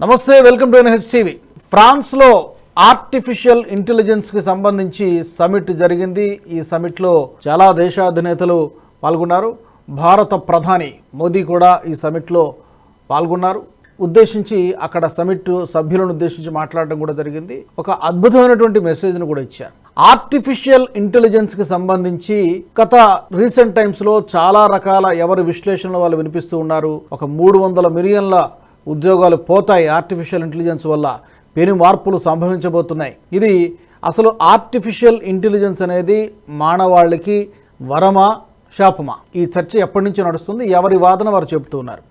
నమస్తే welcome to NH TV ఫ్రాన్స్లో artificial ఇంటెలిజెన్స్కి సంబంధించి సమిట్ జరిగింది. ఈ సమిట్లో చాలా దేశాధినేతలు పాల్గొన్నారు. భారత ప్రధాని మోదీ కూడా ఈ సమిట్లో పాల్గొన్నారు. ఉద్దేశించి అక్కడ సమిట్ సభ్యులను ఉద్దేశించి మాట్లాడడం కూడా జరిగింది. ఒక అద్భుతమైనటువంటి మెసేజ్ను కూడా ఇచ్చారు. ఆర్టిఫిషియల్ ఇంటెలిజెన్స్కి సంబంధించి గత రీసెంట్ టైమ్స్లో చాలా రకాల ఎవరి విశ్లేషణలు వాళ్ళు వినిపిస్తూ ఉన్నారు. ఒక మూడు వందల మిలియన్ల ఉద్యోగాలు పోతాయి ఆర్టిఫిషియల్ ఇంటెలిజెన్స్ వల్ల. పెను మార్పులు సంభవించబోతున్నాయి. ఇది అసలు ఆర్టిఫిషియల్ ఇంటెలిజెన్స్ అనేది మానవాళికి వరమా శాపమా? ఈ చర్చ ఎప్పటి నుంచి నడుస్తుంది? ఎవరి వాదన వారు చెబుతూ ఉన్నారు.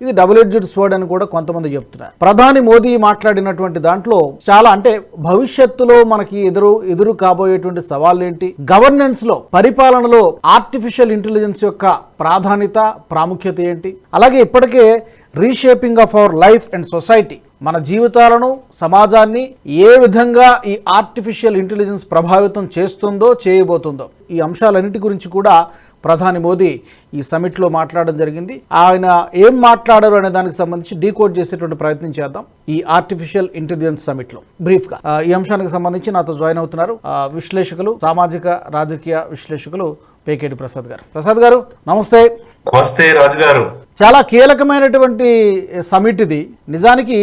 ఇది డబుల్ ఎడ్జెడ్ స్వర్డ్ అని కూడా కొంతమంది చెప్తున్నారు ప్రధాని మోదీ మాట్లాడినటువంటి దాంట్లో చాలా అంటే భవిష్యత్తులో మనకి ఎదురు ఎదురు కాబోయేటువంటి సవాళ్ళు ఏంటి గవర్నెన్స్లో పరిపాలనలో ఆర్టిఫిషియల్ ఇంటెలిజెన్స్ యొక్క ప్రాధాన్యత ప్రాముఖ్యత ఏంటి? అలాగే ఇప్పటికే reshaping of our life and society మన జీవితాలను సమాజాన్ని ఏ విధంగా ఈ ఆర్టిఫిషియల్ ఇంటెలిజెన్స్ ప్రభావితం చేస్తుందో చేయబోతుందో ఈ అంశాలన్నిటి గురించి కూడా ప్రధాని మోదీ ఈ సమిట్లో మాట్లాడడం జరిగింది. ఆయన ఏం మాట్లాడారు అనే దానికి సంబంధించి డీకోడ్ చేసేటువంటి ప్రయత్నం చేద్దాం ఈ ఆర్టిఫిషియల్ ఇంటెలిజెన్స్ సమిట్లో బ్రీఫ్గా ఈ అంశానికి సంబంధించి నాతో జాయిన్ అవుతున్నారు. విశ్లేషకులు సామాజిక రాజకీయ విశ్లేషకులు పేకేటి ప్రసాద్ గారు. ప్రసాద్ గారు నమస్తే. నమస్తే రాజు గారు. చాలా కీలకమైనటువంటి సమిట్ ఇది నిజానికి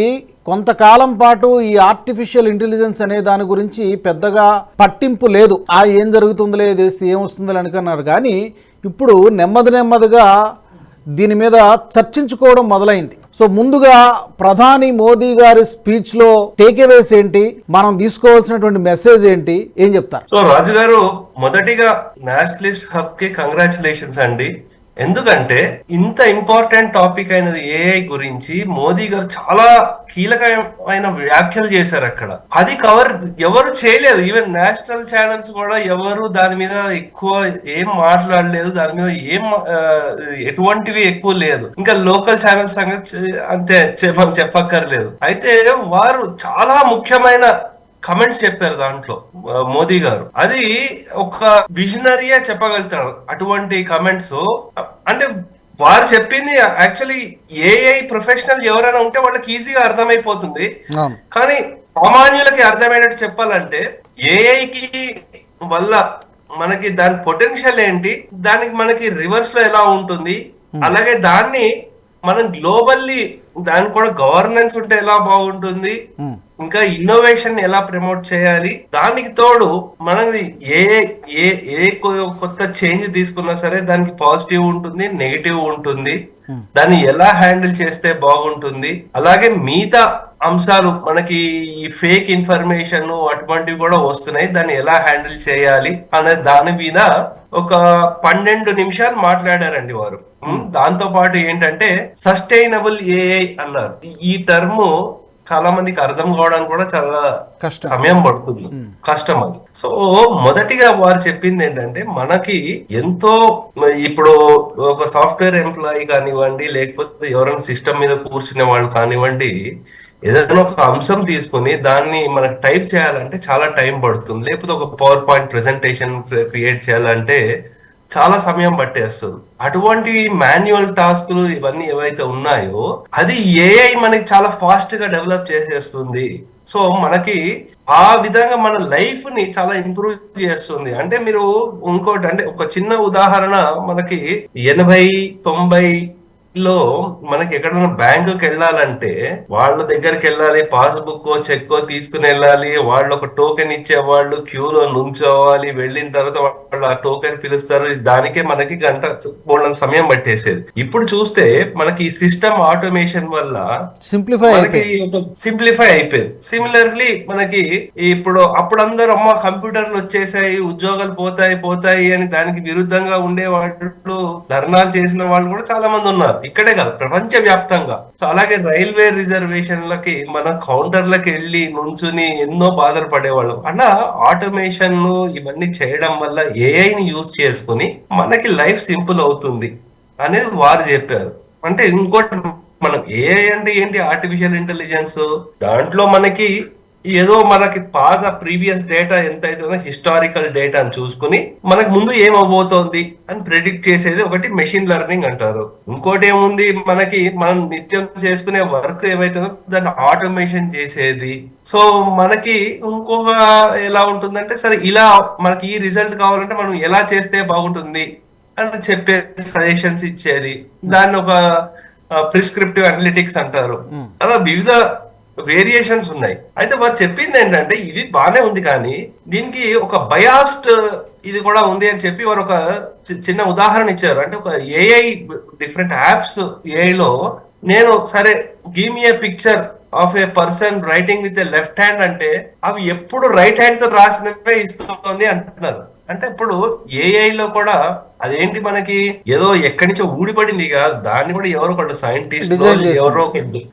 కొంతకాలం పాటు ఈ ఆర్టిఫిషియల్ ఇంటెలిజెన్స్ అనే దాని గురించి పెద్దగా పట్టింపు లేదు. ఆ ఏం జరుగుతుందిలే చేస్తే ఏమొస్తుందో అనుకున్నారు. కానీ ఇప్పుడు నెమ్మది నెమ్మదిగా దీని మీద చర్చించుకోవడం మొదలైంది. సో ముందుగా ప్రధాని మోదీ గారి స్పీచ్లో టేక్అవేస్ ఏంటి? మనం తీసుకోవాల్సినటువంటి మెసేజ్ ఏంటి? ఏం చెప్తారు? సో రాజు గారు మొదటిగా నేషనలిస్ట్ హబ్కి కంగ్రాచులేషన్స్ అండి. ఎందుకంటే ఇంత ఇంపార్టెంట్ టాపిక్ అయినది ఏఐ గురించి మోదీ గారు చాలా కీలకమైన వ్యాఖ్యలు చేశారు అక్కడ. అది కవర్ ఎవరు చేయలేదు. ఈవెన్ నేషనల్ ఛానల్స్ కూడా ఎవరు దాని మీద ఎక్కువ ఏం మాట్లాడలేదు. దాని మీద ఏం ఎటువంటివి ఎక్కువ లేదు. ఇంకా లోకల్ ఛానల్స్ సంగతి అంతే చె- మనం చెప్పక్కర్లేదు. అయితే వారు చాలా ముఖ్యమైన కమెంట్స్ చెప్పారు దాంట్లో మోదీ గారు. అది ఒక విజనరీయే చెప్పగలుగుతారు అటువంటి కమెంట్స్ అంటే వారు చెప్పింది యాక్చువల్లీ ఏఐ ప్రొఫెషనల్ ఎవరైనా ఉంటే వాళ్ళకి ఈజీగా అర్థమైపోతుంది. కానీ సామాన్యులకి అర్థమయ్యేటట్టు చెప్పాలంటే ఏఐకి వల్ల మనకి దాని పొటెన్షియల్ ఏంటి దానికి మనకి రివర్స్లో ఎలా ఉంటుంది అలాగే దాన్ని మనం గ్లోబల్లీ దానికి కూడా గవర్నెన్స్ ఉంటే ఎలా బాగుంటుంది ఉమ్. ఇంకా ఇన్నోవేషన్ ఎలా ప్రమోట్ చేయాలి? దానికి తోడు మనది ఏ ఏ ఏ కొత్త చేంజ్ తీసుకున్నా సరే దానికి పాజిటివ్ ఉంటుంది నెగిటివ్ ఉంటుంది. దాన్ని ఎలా హ్యాండిల్ చేస్తే బాగుంటుంది? అలాగే మిగతా అంశాలు మనకి ఈ ఫేక్ ఇన్ఫర్మేషన్ అటువంటివి కూడా వస్తున్నాయి. దాన్ని ఎలా హ్యాండిల్ చేయాలి అనే దాని మీద ఒక పన్నెండు నిమిషాలు మాట్లాడారండి వారు. ఉమ్, దాంతో పాటు ఏంటంటే సస్టైనబుల్ ఏఐ అన్నారు. ఈ టర్మ్ చాలా మందికి అర్థం కావడానికి కూడా చాలా కష్టం. సమయం పడుతుంది. కష్టం అది. సో మొదటిగా వారు చెప్పింది ఏంటంటే మనకి ఎంతో ఇప్పుడు ఒక సాఫ్ట్వేర్ ఎంప్లాయీ కానివ్వండి లేకపోతే ఎవరైనా సిస్టమ్ మీద కూర్చునే వాళ్ళు కానివ్వండి ఏదైనా ఒక అంశం తీసుకొని దాన్ని మనకు టైప్ చేయాలంటే చాలా టైం పడుతుంది. లేకపోతే ఒక పవర్ పాయింట్ ప్రెజెంటేషన్ క్రియేట్ చేయాలంటే చాలా సమయం పట్టేస్తుంది. అటువంటి మాన్యువల్ టాస్క్లు ఇవన్నీ ఏవైతే ఉన్నాయో అది ఏఐ మనకి చాలా ఫాస్ట్గా డెవలప్ చేసేస్తుంది. సో మనకి ఆ విధంగా మన లైఫ్ని చాలా ఇంప్రూవ్ చేస్తుంది. అంటే మీరు ఇంకోటి అంటే ఒక చిన్న ఉదాహరణ మనకి ఎనభై తొంభై లో మనకి ఎక్కడైనా బ్యాంకుకి వెళ్ళాలంటే వాళ్ళ దగ్గరికి వెళ్ళాలి పాస్బుక్ చెక్ తీసుకుని వెళ్ళాలి వాళ్ళు ఒక టోకెన్ ఇచ్చేవాళ్ళు క్యూలో నుంచోవాలి వెళ్ళిన తర్వాత వాళ్ళు ఆ టోకెన్ పిలుస్తారు. దానికే మనకి గంట మూడు సమయం పట్టేసేది. ఇప్పుడు చూస్తే మనకి ఈ సిస్టమ్ ఆటోమేషన్ వల్ల సింప్లిఫై మనకి సింప్లిఫై అయిపోయింది. సిమిలర్లీ మనకి ఇప్పుడు అప్పుడు అందరూ అమ్మ కంప్యూటర్లు వచ్చేసాయి ఉద్యోగాలు పోతాయి పోతాయి అని దానికి విరుద్ధంగా ఉండే వాళ్ళు ధర్నాలు చేసిన వాళ్ళు కూడా చాలా మంది ఉన్నారు. ఇక్కడే కాదు ప్రపంచ వ్యాప్తంగా సో అలాగే రైల్వే రిజర్వేషన్లకి మన కౌంటర్లకి వెళ్ళి నుంచుని ఎన్నో బాధలు పడేవాళ్ళం. అలా ఆటోమేషన్ ఇవన్నీ చేయడం వల్ల ఏఐని యూజ్ చేసుకుని మనకి లైఫ్ సింపుల్ అవుతుంది అనేది వారు చెప్పారు. అంటే ఇంకోటి మనం ఏఐ అంటే ఏంటి? Artificial intelligence. దాంట్లో మనకి ఏదో మనకి పాత ప్రీవియస్ డేటా ఎంత అవుతుందో హిస్టారికల్ డేటా అని చూసుకుని మనకు ముందు ఏం అవబోతోంది అని ప్రిడిక్ట్ చేసేది ఒకటి మెషిన్ లెర్నింగ్ అంటారు. ఇంకోటి ఏముంది? మనకి మనం నిత్యం చేసుకునే వర్క్ ఏమైతుందో దాన్ని ఆటోమేషన్ చేసేది. సో మనకి ఇంకొక ఎలా ఉంటుందంటే సరే ఇలా మనకి ఈ రిజల్ట్ కావాలంటే మనం ఎలా చేస్తే బాగుంటుంది అని చెప్పే సజెషన్స్ ఇచ్చేది. దాన్ని ఒక ప్రిస్క్రిప్టివ్ అనలిటిక్స్ అంటారు. అలా వివిధ వేరియేషన్స్ ఉన్నాయి. అయితే వారు చెప్పింది ఏంటంటే ఇది బాగానే ఉంది కానీ దీనికి ఒక బయాస్డ్ ఇది కూడా ఉంది అని చెప్పి వారు ఒక చి- చిన్న ఉదాహరణ ఇచ్చారు. అంటే ఒక ఏఐ డిఫరెంట్ యాప్స్ ఏఐలో నేను సరే give me a picture of a person writing with a left hand అంటే అవి ఎప్పుడు రైట్ హ్యాండ్తో రాసినవే ఇస్తుంది అంటున్నారు. అంటే ఇప్పుడు ఏఐలో కూడా అదేంటి మనకి? ఏదో ఎక్కడి నుంచో ఊడిపడింది కాదు దాన్ని కూడా ఎవరో ఒకళ్ళు సైంటిస్ట్. ఎవరో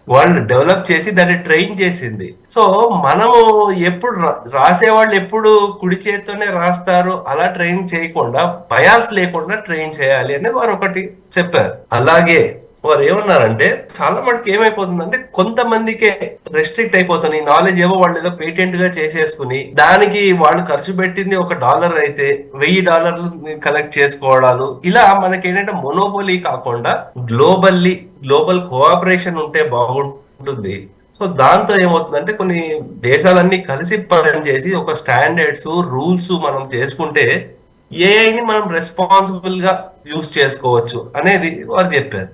వాళ్ళు డెవలప్ చేసి దాన్ని ట్రైన్ చేసింది. సో మనము ఎప్పుడు రాసే వాళ్ళు ఎప్పుడు కుడి చేత్తోనే రాస్తారు? అలా ట్రైన్ చేయకుండా బయాస్ లేకుండా ట్రైన్ చేయాలి అని వారు ఒకటి చెప్పారు. అలాగే వారు ఏమన్నారంటే చాలా మటుకు ఏమైపోతుందంటే కొంతమందికే రెస్ట్రిక్ట్ అయిపోతుంది. నాలెడ్జ్ ఏవో వాళ్ళు ఏదో పేటెంట్గా చేసేసుకుని దానికి వాళ్ళు ఖర్చు పెట్టింది ఒక డాలర్ అయితే వెయ్యి డాలర్లు కలెక్ట్ చేసుకోవడాలు. ఇలా మనకి ఏంటంటే మొనోపోలీ కాకుండా గ్లోబల్లీ గ్లోబల్ కోఆపరేషన్ ఉంటే బాగుంటుంది. సో దాంతో ఏమవుతుందంటే కొన్ని దేశాలన్నీ కలిసి పనిచేసి ఒక స్టాండర్డ్స్ రూల్స్ మనం చేసుకుంటే ఏఐని మనం రెస్పాన్సిబుల్గా యూస్ చేసుకోవచ్చు అనేది వారు చెప్పారు.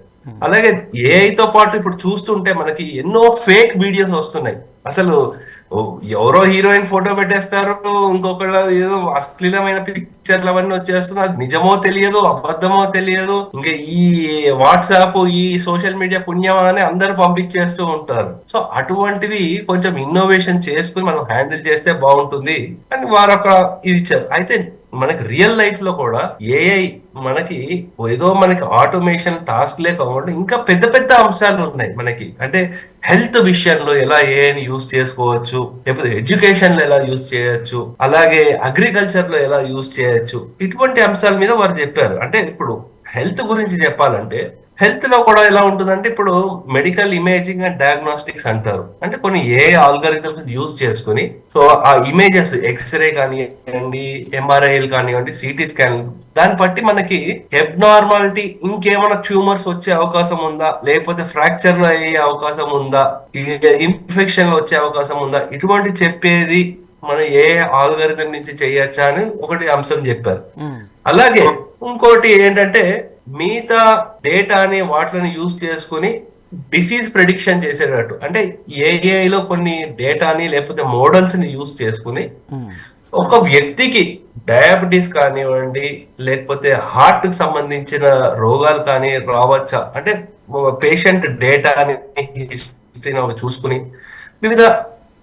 అలాగే ఏఐతో పాటు ఇప్పుడు చూస్తుంటే మనకి ఎన్నో ఫేక్ వీడియోస్ వస్తున్నాయి. అసలు ఎవరో హీరోయిన్ ఫోటో పెట్టేస్తారు ఇంకొకళ్ళ ఏదో అశ్లీలమైన పిక్చర్లు అవన్నీ వచ్చేస్తున్నాయి. అది నిజమో తెలియదు అబద్ధమో తెలియదు ఇంకా ఈ వాట్సాప్ ఈ సోషల్ మీడియా పుణ్యమా అని అందరు పంపించేస్తూ ఉంటారు. సో అటువంటివి కొంచెం ఇన్నోవేషన్ చేసుకుని మనం హ్యాండిల్ చేస్తే బాగుంటుంది అని వారొక ఇది ఇచ్చారు అయితే మనకి రియల్ లైఫ్లో కూడా ఏఐ మనకి ఏదో మనకి ఆటోమేషన్ టాస్క్ లే కాకుండా ఇంకా పెద్ద పెద్ద అంశాలు ఉన్నాయి మనకి. అంటే హెల్త్ విషయంలో ఎలా ఏఐని యూస్ చేసుకోవచ్చు లేకపోతే ఎడ్యుకేషన్లో ఎలా యూస్ చేయొచ్చు అలాగే అగ్రికల్చర్లో ఎలా యూస్ చేయొచ్చు ఇటువంటి అంశాల మీద వారు చెప్పారు. అంటే ఇప్పుడు హెల్త్ గురించి చెప్పాలంటే హెల్త్లో కూడా ఎలా ఉంటుందంటే ఇప్పుడు మెడికల్ ఇమేజింగ్ అండ్ డయాగ్నోస్టిక్స్ అంటారు. అంటే కొన్ని ఏ ఆల్గరిథమ్స్ యూజ్ చేసుకుని సో ఆ ఇమేజెస్ ఎక్స్రే కానివ్వండి ఎంఆర్ఐలు కానివ్వండి సిటీ స్కాన్ దాన్ని బట్టి మనకి ఎబ్నార్మాలిటీ ఇంకేమైనా ట్యూమర్స్ వచ్చే అవకాశం ఉందా? లేకపోతే ఫ్రాక్చర్ అయ్యే అవకాశం ఉందా? ఇన్ఫెక్షన్ వచ్చే అవకాశం ఉందా? ఇటువంటి చెప్పేది మనం ఏ ఆల్గరిథం నుంచి చేయొచ్చా అని ఒకటి అంశం చెప్పారు. అలాగే ఇంకోటి ఏంటంటే మిగతా డేటాని వాటిని యూజ్ చేసుకుని డిసీజ్ ప్రెడిక్షన్ చేసేటట్టు. అంటే AI లో కొన్ని డేటాని లేకపోతే మోడల్స్ని యూజ్ చేసుకుని ఒక వ్యక్తికి డయాబెటీస్ కానివ్వండి లేకపోతే హార్ట్కి సంబంధించిన రోగాలు కానీ రావచ్చా? అంటే పేషెంట్ డేటాని హిస్టరీని చూసుకుని వివిధ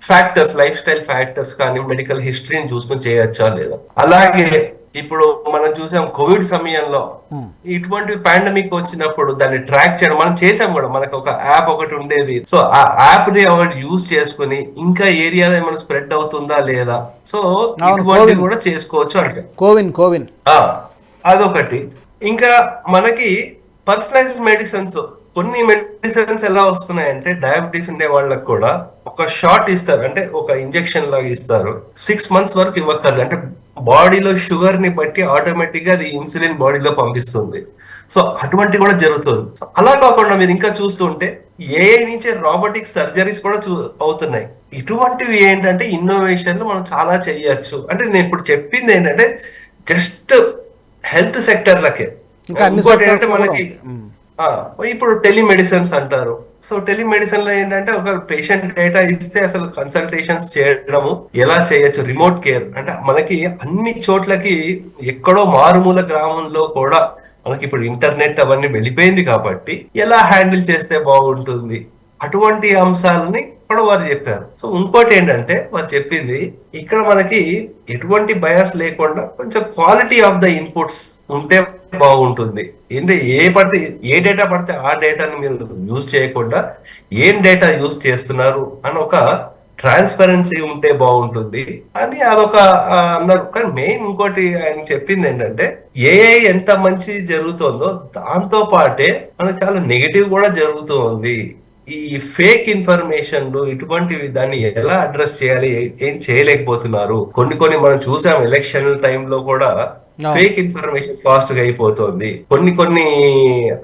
ఫ్యాక్టర్స్ లైఫ్ స్టైల్ ఫ్యాక్టర్స్ కానీ మెడికల్ హిస్టరీని చూసుకుని చేయొచ్చా లేదా? అలాగే ఇప్పుడు మనం చూసాం కోవిడ్ సమయంలో ఇటువంటి పాండమిక్ వచ్చినప్పుడు దాన్ని ట్రాక్ చేయడం మనం చేసాం కూడా. మనకు ఒక యాప్ ఒకటి ఉండేది. సో ఆ యాప్ని ఒకటి యూజ్ చేసుకుని ఇంకా ఏరియాలో ఏమైనా స్ప్రెడ్ అవుతుందా లేదా? సో ఇటువంటివి కూడా చేసుకోవచ్చు అంటే. కోవిన్ కోవిన్. అదొకటి. ఇంకా మనకి పర్సనలైజ్డ్ మెడిసిన్స్ కొన్ని మెడిసిన్స్ ఎలా వస్తున్నాయంటే డయాబెటీస్ ఉండే వాళ్ళకి కూడా ఒక షాట్ ఇస్తారు. అంటే ఒక ఇంజెక్షన్ లాగా ఇస్తారు. సిక్స్ మంత్స్ వరకు ఇవ్వక్కర్లేదు. అంటే బాడీలో షుగర్ని బట్టి ఆటోమేటిక్గా అది ఇన్సులిన్ బాడీలో పంపిస్తుంది. సో అటువంటి కూడా జరుగుతుంది. సో అలా కాకుండా మీరు ఇంకా చూస్తుంటే ఏఐ నుంచే రాబోటిక్ సర్జరీస్ కూడా చూ అవుతున్నాయి. ఇటువంటివి ఏంటంటే ఇన్నోవేషన్లు మనం చాలా చేయొచ్చు. అంటే నేను ఇప్పుడు చెప్పింది ఏంటంటే జస్ట్ హెల్త్ సెక్టర్లకే ఇంకోటి ఏంటంటే మనకి ఇప్పుడు టెలిమెడిసిన్స్ అంటారు. సో టెలిమెడిసిన్లో ఏంటంటే ఒక పేషెంట్ డేటా ఇస్తే అసలు కన్సల్టేషన్స్ చేయడము ఎలా చేయొచ్చు రిమోట్ కేర్ అంటే మనకి అన్ని చోట్లకి ఎక్కడో మారుమూల గ్రామంలో కూడా మనకి ఇప్పుడు ఇంటర్నెట్ అవన్నీ వెళ్ళిపోయింది కాబట్టి ఎలా హ్యాండిల్ చేస్తే బాగుంటుంది? అటువంటి అంశాలని కూడా వారు చెప్పారు. సో ఇంకోటి ఏంటంటే వారు చెప్పింది ఇక్కడ మనకి ఎటువంటి బయాస్ లేకుండా కొంచెం క్వాలిటీ ఆఫ్ ద ఇన్పుట్స్ ఉంటే బాగుంటుంది. ఏంటి ఏ పడితే ఏ డేటా పడితే ఆ డేటాని మీరు యూజ్ చేయకుండా ఏం డేటా యూజ్ చేస్తున్నారు అని ఒక ట్రాన్స్పరెన్సీ ఉంటే బాగుంటుంది అని అదొక అన్నారు. కానీ మెయిన్ ఇంకోటి ఆయన చెప్పింది ఏంటంటే ఏఐ ఎంత మంచి జరుగుతుందో దాంతో పాటే మనకు చాలా నెగిటివ్ కూడా జరుగుతూ ఉంది ఈ ఫేక్ ఇన్ఫర్మేషన్లు ఇటువంటివి దాన్ని ఎలా అడ్రస్ చేయాలి? ఏం చేయలేకపోతున్నారు? కొన్ని కొన్ని మనం చూసాం ఎలక్షన్ టైంలో కూడా ఫేక్ ఇన్ఫర్మేషన్ ఫాస్ట్గా అయిపోతుంది. కొన్ని కొన్ని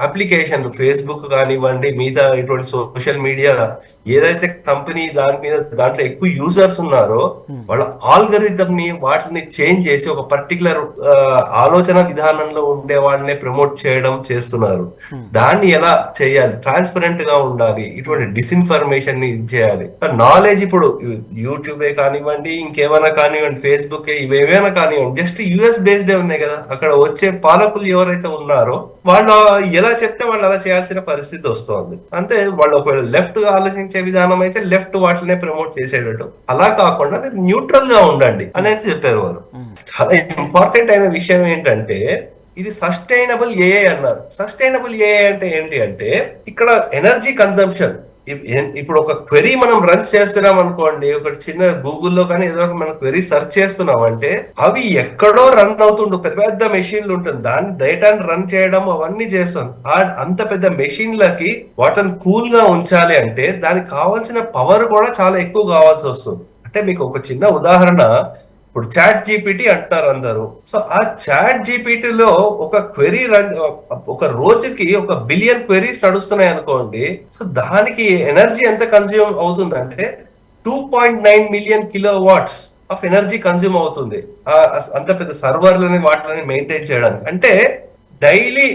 అప్లికేషన్ ఫేస్బుక్ కానివ్వండి మిగతా ఇటువంటి సోషల్ మీడియా ఏదైతే కంపెనీ దాని మీద దాంట్లో ఎక్కువ యూజర్స్ ఉన్నారో వాళ్ళ ఆల్గరిథం ని వాటిని చేంజ్ చేసి ఒక పర్టికులర్ ఆలోచన విధానంలో ఉండే వాళ్ళని ప్రమోట్ చేయడం చేస్తున్నారు. దాన్ని ఎలా చేయాలి? ట్రాన్స్పరెంట్గా ఉండాలి. ఇటువంటి డిస్ఇన్ఫర్మేషన్ని చేయాలి. నాలెడ్జ్ ఇప్పుడు యూట్యూబే కానివ్వండి ఇంకేమైనా కానివ్వండి ఫేస్బుక్ ఇవేమైనా కానివ్వండి జస్ట్ యుఎస్ బేస్డ్ ఉన్నాయి కదా. అక్కడ వచ్చే పాలకులు ఎవరైతే ఉన్నారో వాళ్ళు ఎలా చెప్తే వాళ్ళు అలా చేయాల్సిన పరిస్థితి వస్తుంది. అంతే వాళ్ళు ఒకవేళ లెఫ్ట్ ఆలోచించే విధానం అయితే లెఫ్ట్ వాటినే ప్రమోట్ చేసేటట్టు. అలా కాకుండా న్యూట్రల్గా ఉండండి అనేది చెప్పారు వారు. చాలా ఇంపార్టెంట్ అయిన విషయం ఏంటంటే ఇది సస్టైనబుల్ ఏఐ అన్నారు. సస్టైనబుల్ ఏఐ అంటే ఏంటి అంటే ఇక్కడ ఎనర్జీ కన్సంప్షన్ ఇప్పుడు ఒక క్వెరీ మనం రన్ చేస్తున్నాం అనుకోండి ఒక చిన్న గూగుల్లో కానీ ఏదో ఒక మనం క్వెరీ సెర్చ్ చేస్తున్నాం అంటే అవి ఎక్కడో రన్ అవుతుండు పెద్ద పెద్ద మెషిన్లు ఉంటుంది. దాన్ని డేటాను రన్ చేయడం అవన్నీ చేస్తుంది ఆ అంత పెద్ద మెషిన్లకి వాటిని కూల్గా ఉంచాలి అంటే దానికి కావాల్సిన పవర్ కూడా చాలా ఎక్కువ కావాల్సి వస్తుంది. అంటే మీకు ఒక చిన్న ఉదాహరణ ఇప్పుడు చాట్ జీపీటీ అంటారు అందరూ. సో ఆ చాట్ జీపీటీలో ఒక క్వెరీ రన్ ఒక రోజుకి ఒక బిలియన్ క్వెరీస్ నడుస్తున్నాయి అనుకోండి. సో దానికి ఎనర్జీ ఎంత కన్జ్యూమ్ అవుతుందంటే two point nine million kilowatts of energy consume అవుతుంది అంత పెద్ద సర్వర్లని వాటిని మెయింటైన్ చేయడానికి. అంటే డైలీ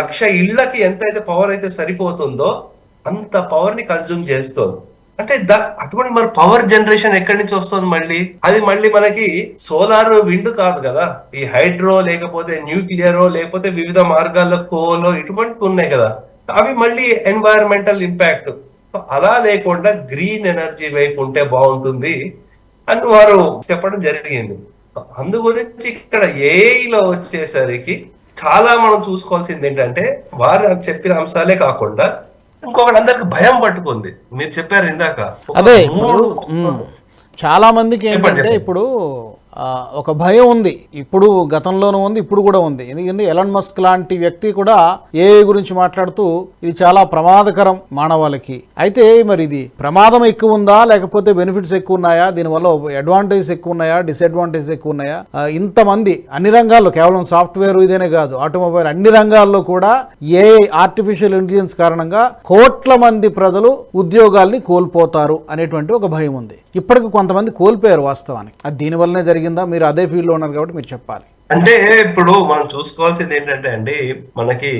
లక్ష ఇళ్ళకి ఎంతైతే పవర్ అయితే సరిపోతుందో అంత పవర్ని కన్జ్యూమ్ చేస్తుంది. అంటే అటువంటి మరి పవర్ జనరేషన్ ఎక్కడి నుంచి వస్తుంది మళ్ళీ? అది మళ్ళీ మనకి సోలార్ విండ్ కాదు కదా. ఈ హైడ్రో లేకపోతే న్యూక్లియరో లేకపోతే వివిధ మార్గాల్లో కోలో ఇటువంటి ఉన్నాయి కదా. అవి మళ్ళీ ఎన్వైరన్మెంటల్ ఇంపాక్ట్ అలా లేకుండా గ్రీన్ ఎనర్జీ వైపు ఉంటే బాగుంటుంది అని వారు చెప్పడం జరిగింది. అందు గురించి ఇక్కడ ఏఐలో వచ్చేసరికి చాలా మనం చూసుకోవాల్సింది ఏంటంటే వారు చెప్పిన అంశాలే కాకుండా ఇంకొకటి అందరికి భయం పట్టుకుంది మీరు చెప్పారు ఇందాక అదే చాలా మందికి ఏంటంటే. ఇప్పుడు ఒక భయం ఉంది. ఇప్పుడు గతంలోనూ ఉంది ఇప్పుడు కూడా ఉంది. ఎందుకంటే ఎలన్ మస్క్ లాంటి వ్యక్తి కూడా ఏఐ గురించి మాట్లాడుతూ ఇది చాలా ప్రమాదకరం మానవాళికి. అయితే మరి ఇది ప్రమాదం ఎక్కువ ఉందా లేకపోతే బెనిఫిట్స్ ఎక్కువ ఉన్నాయా? దీనివల్ల అడ్వాంటేజ్ ఎక్కువ ఉన్నాయా డిసడ్వాంటేజ్ ఎక్కువ ఉన్నాయా? ఇంతమంది అన్ని రంగాల్లో కేవలం సాఫ్ట్వేర్ ఇదేనే కాదు ఆటోమొబైల్ అన్ని రంగాల్లో కూడా ఏఐ ఆర్టిఫిషియల్ ఇంటెలిజెన్స్ కారణంగా కోట్ల మంది ప్రజలు ఉద్యోగాల్ని కోల్పోతారు అనేటువంటి ఒక భయం ఉంది. ఇప్పటికి కొంతమంది కోల్పోయారు వాస్తవానికి. అది దీనివల్లనే జరిగిందా? మీరు అదే ఫీల్డ్లో ఉన్నారు కాబట్టి మీరు చెప్పాలి. అంటే ఇప్పుడు మనం చూసుకోవాల్సింది ఏంటంటే అండి మనకి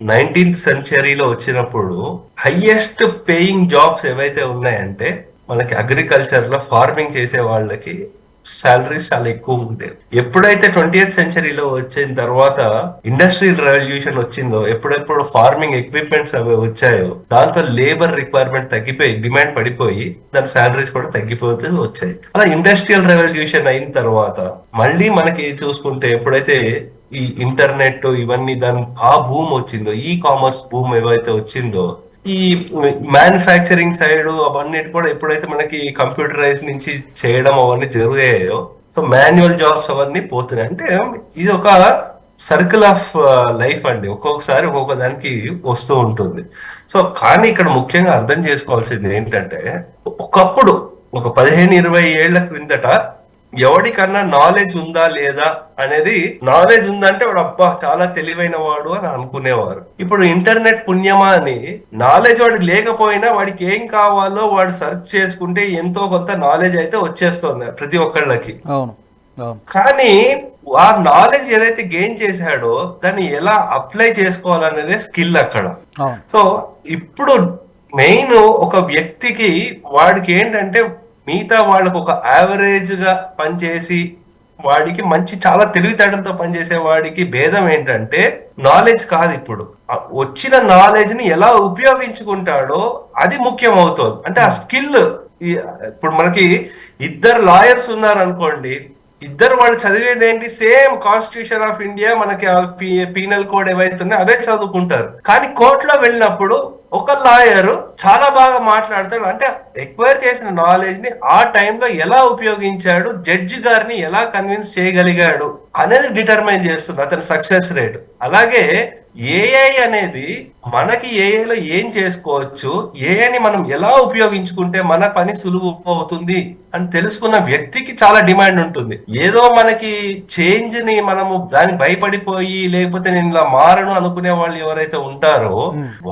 నైన్టీన్త్ సెంచరీలో వచ్చినప్పుడు హైయెస్ట్ పేయింగ్ జాబ్స్ ఏవైతే ఉన్నాయంటే మనకి అగ్రికల్చర్లో ఫార్మింగ్ చేసే వాళ్ళకి సాలరీస్ చాలా ఎక్కువ ఉండేవి ఎప్పుడైతే ట్వంటీ ఎయిత్ సెంచరీలో వచ్చిన తర్వాత ఇండస్ట్రియల్ రెవల్యూషన్ వచ్చిందో ఎప్పుడెప్పుడు ఫార్మింగ్ ఎక్విప్మెంట్స్ అవి వచ్చాయో దాంతో లేబర్ రిక్వైర్మెంట్ తగ్గిపోయి డిమాండ్ పడిపోయి దాని సాలరీస్ కూడా తగ్గిపోతూ వచ్చాయి. అలా ఇండస్ట్రియల్ రెవల్యూషన్ అయిన తర్వాత మళ్ళీ మనకి చూసుకుంటే ఎప్పుడైతే ఈ ఇంటర్నెట్ ఇవన్నీ దాని ఆ భూమ్ వచ్చిందో ఈ కామర్స్ భూమ్ ఏవైతే వచ్చిందో ఈ మ్యానుఫ్యాక్చరింగ్ సైడ్ అవన్నీ కూడా ఎప్పుడైతే మనకి కంప్యూటరైజ్ నుంచి చేయడం అవన్నీ జరుగుతాయో సో మాన్యువల్ జాబ్స్ అవన్నీ పోతున్నాయి. అంటే ఇది ఒక సర్కిల్ ఆఫ్ లైఫ్ అండి. ఒక్కొక్కసారి ఒక్కొక్క దానికి వస్తూ ఉంటుంది. సో కానీ ఇక్కడ ముఖ్యంగా అర్థం చేసుకోవాల్సింది ఏంటంటే ఒకప్పుడు ఒక పదిహేను ఇరవై ఏళ్ళ క్రిందట ఎవడికన్నా నాలెడ్జ్ ఉందా లేదా అనేది నాలెడ్జ్ ఉందంటే వాడు అబ్బా చాలా తెలివైన వాడు అని అనుకునేవారు. ఇప్పుడు ఇంటర్నెట్ పుణ్యమా అని నాలెడ్జ్ వాడికి లేకపోయినా వాడికి ఏం కావాలో వాడు సెర్చ్ చేసుకుంటే ఎంతో కొంత నాలెడ్జ్ అయితే వచ్చేస్తుంది ప్రతి ఒక్కళ్ళకి. కానీ ఆ నాలెడ్జ్ ఏదైతే గెయిన్ చేశాడో దాన్ని ఎలా అప్లై చేసుకోవాలనేదే స్కిల్ అక్కడ. సో ఇప్పుడు మెయిన్ ఒక వ్యక్తికి వాడికి ఏంటంటే మిగతా వాళ్ళకు ఒక యావరేజ్గా పనిచేసి వాడికి మంచి చాలా తెలివితేటలతో పనిచేసే వాడికి భేదం ఏంటంటే నాలెడ్జ్ కాదు ఇప్పుడు. వచ్చిన నాలెడ్జ్ని ఎలా ఉపయోగించుకుంటాడో అది ముఖ్యం అవుతుంది అంటే ఆ స్కిల్ ఇప్పుడు మనకి ఇద్దరు లాయర్స్ ఉన్నారు అనుకోండి ఇద్దరు వాళ్ళు చదివేది ఏంటి? సేమ్ కాన్స్టిట్యూషన్ ఆఫ్ ఇండియా మనకి పీనల్ కోడ్ ఏవైతే ఉన్నాయో అవే చదువుకుంటారు. కానీ కోర్టులో వెళ్ళినప్పుడు ఒక లాయర్ చాలా బాగా మాట్లాడతాడు. అంటే ఎక్వైర్ చేసిన నాలెడ్జ్ని ఆ టైంలో ఎలా ఉపయోగించాడు? జడ్జి గారిని ఎలా కన్విన్స్ చేయగలిగాడు? అనేది డిటర్మైన్ చేస్తుంది అతని సక్సెస్ రేట్ అలాగే ఏఐ అనేది మనకి ఏఐలో ఏం చేసుకోవచ్చు? ఏఐని మనం ఎలా ఉపయోగించుకుంటే మన పని సులువు అవుతుంది అని తెలుసుకున్న వ్యక్తికి చాలా డిమాండ్ ఉంటుంది. ఏదో మనకి చేంజ్ని మనము దాని భయపడిపోయి లేకపోతే నేను ఇలా మారను అనుకునే వాళ్ళు ఎవరైతే ఉంటారో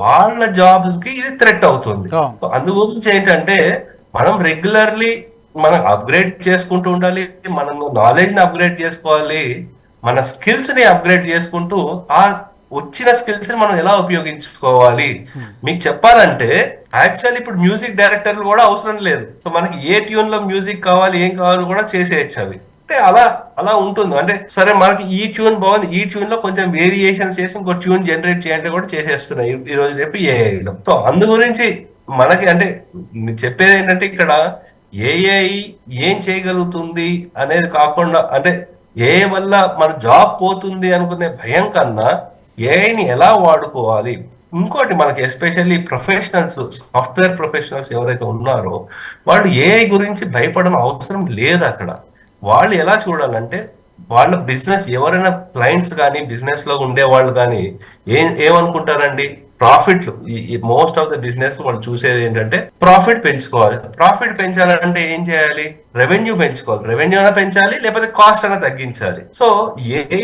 వాళ్ళ జాబ్స్కి ఇది థ్రెట్ అవుతుంది. అందు గురించి ఏంటంటే మనం రెగ్యులర్లీ మనం అప్గ్రేడ్ చేసుకుంటూ ఉండాలి మనం నాలెడ్జ్ని అప్గ్రేడ్ చేసుకోవాలి మన స్కిల్స్ని అప్గ్రేడ్ చేసుకుంటూ ఆ వచ్చిన స్కిల్స్ని మనం ఎలా ఉపయోగించుకోవాలి? మీకు చెప్పాలంటే యాక్చువల్ ఇప్పుడు మ్యూజిక్ డైరెక్టర్లు కూడా అవసరం లేదు. సో మనకి ఏ ట్యూన్లో మ్యూజిక్ కావాలి ఏం కావాలి కూడా చేసేయచ్చు అవి. అంటే అలా అలా ఉంటుంది. అంటే సరే మనకి ఈ ట్యూన్ బాగుంది ఈ ట్యూన్లో కొంచెం వేరియేషన్స్ చేసి ఇంకో ట్యూన్ జనరేట్ చేయంటే కూడా చేసేస్తున్నాయి. ఈ- రోజు రేపు ఏఐలో సో అందు గురించి మనకి అంటే చెప్పేది ఏంటంటే ఇక్కడ ఏఐ ఏం చేయగలుగుతుంది అనేది కాకుండా అంటే ఏ వల్ల మన జాబ్ పోతుంది అనుకునే భయం కన్నా ఏఐని ఎలా వాడుకోవాలి? ఇంకోటి మనకి ఎస్పెషల్లీ ప్రొఫెషనల్స్ సాఫ్ట్వేర్ ప్రొఫెషనల్స్ ఎవరైతే ఉన్నారో వాళ్ళు ఏఐ గురించి భయపడడం అవసరం లేదు అక్కడ. వాళ్ళు ఎలా చూడాలంటే వాళ్ళ బిజినెస్ ఎవరైనా క్లయింట్స్ కానీ బిజినెస్లో ఉండే వాళ్ళు కానీ ఏం ఏమనుకుంటారండి? ప్రాఫిట్లు ఈ మోస్ట్ ఆఫ్ ద బిజినెస్ వాళ్ళు చూసేది ఏంటంటే ప్రాఫిట్ పెంచుకోవాలి. ప్రాఫిట్ పెంచాలంటే ఏం చేయాలి? రెవెన్యూ పెంచుకోవాలి. రెవెన్యూ అయినా పెంచాలి లేకపోతే కాస్ట్ అయినా తగ్గించాలి. సో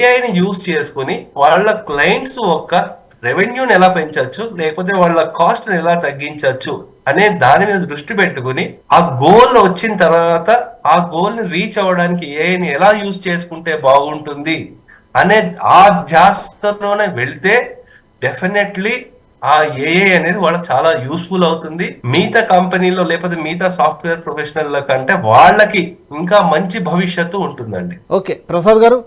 ఏఐని యూస్ చేసుకుని వాళ్ళ క్లయింట్స్ ఒక్క రెవెన్యూని ఎలా పెంచవచ్చు లేకపోతే వాళ్ళ కాస్ట్ ఎలా తగ్గించవచ్చు అనే దాని మీద దృష్టి పెట్టుకుని ఆ గోల్ వచ్చిన తర్వాత ఆ గోల్ని రీచ్ అవ్వడానికి ఏఐని ఎలా యూజ్ చేసుకుంటే బాగుంటుంది అనే ఆ జాస్తలోనే వెళ్తే డెఫినెట్లీ ఆ ఏఐ అనేది వాళ్ళకి చాలా యూస్ఫుల్ అవుతుంది. మిగతా కంపెనీలో లేకపోతే మిగతా సాఫ్ట్వేర్ ప్రొఫెషనల్ కంటే వాళ్ళకి ఇంకా మంచి భవిష్యత్తు ఉంటుందండి. Okay Prasad garu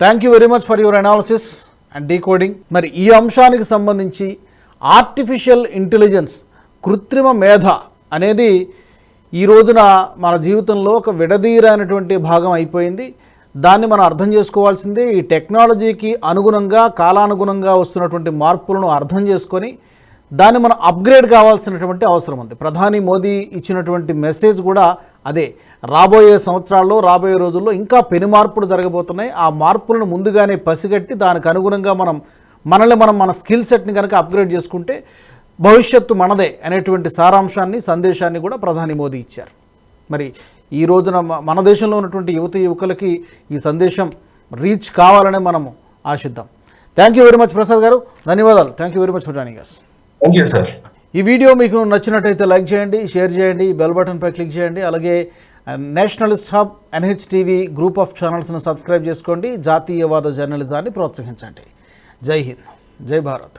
thank you very much for your analysis and decoding మరి ఈ అంశానికి సంబంధించి ఆర్టిఫిషియల్ ఇంటెలిజెన్స్ కృత్రిమ మేధ అనేది ఈ రోజున మన జీవితంలో ఒక విడదీరైనటువంటి భాగం అయిపోయింది. దాన్ని మనం అర్థం చేసుకోవాల్సిందే ఈ టెక్నాలజీకి అనుగుణంగా కాలానుగుణంగా వస్తున్నటువంటి మార్పులను అర్థం చేసుకొని దాన్ని మనం అప్గ్రేడ్ కావాల్సినటువంటి అవసరం ఉంది. ప్రధాని మోదీ ఇచ్చినటువంటి మెసేజ్ కూడా అదే. రాబోయే సంవత్సరాల్లో రాబోయే రోజుల్లో ఇంకా పెను మార్పులు జరగబోతున్నాయి. ఆ మార్పులను ముందుగానే పసిగట్టి దానికి అనుగుణంగా మనం మనల్ని మనం మన స్కిల్ సెట్ని కనుక అప్గ్రేడ్ చేసుకుంటే భవిష్యత్తు మనదే అనేటువంటి సారాంశాన్ని సందేశాన్ని కూడా ప్రధాని మోదీ ఇచ్చారు. మరి ఈ రోజున మన దేశంలో ఉన్నటువంటి యువత యువకులకి ఈ సందేశం రీచ్ కావాలని మనము ఆశిద్దాం. Thank you very much Prasad garu. ధన్యవాదాలు. Thank you very much for joining us thank you sir ఈ వీడియో మీకు నచ్చినట్టయితే లైక్ చేయండి షేర్ చేయండి బెల్ బటన్పై క్లిక్ చేయండి అలాగే nationalist hub NH TV group of ఛానల్స్ను subscribe చేసుకోండి జాతీయవాద జర్నలిజాన్ని ప్రోత్సహించండి. జై హింద్. జై భారత్.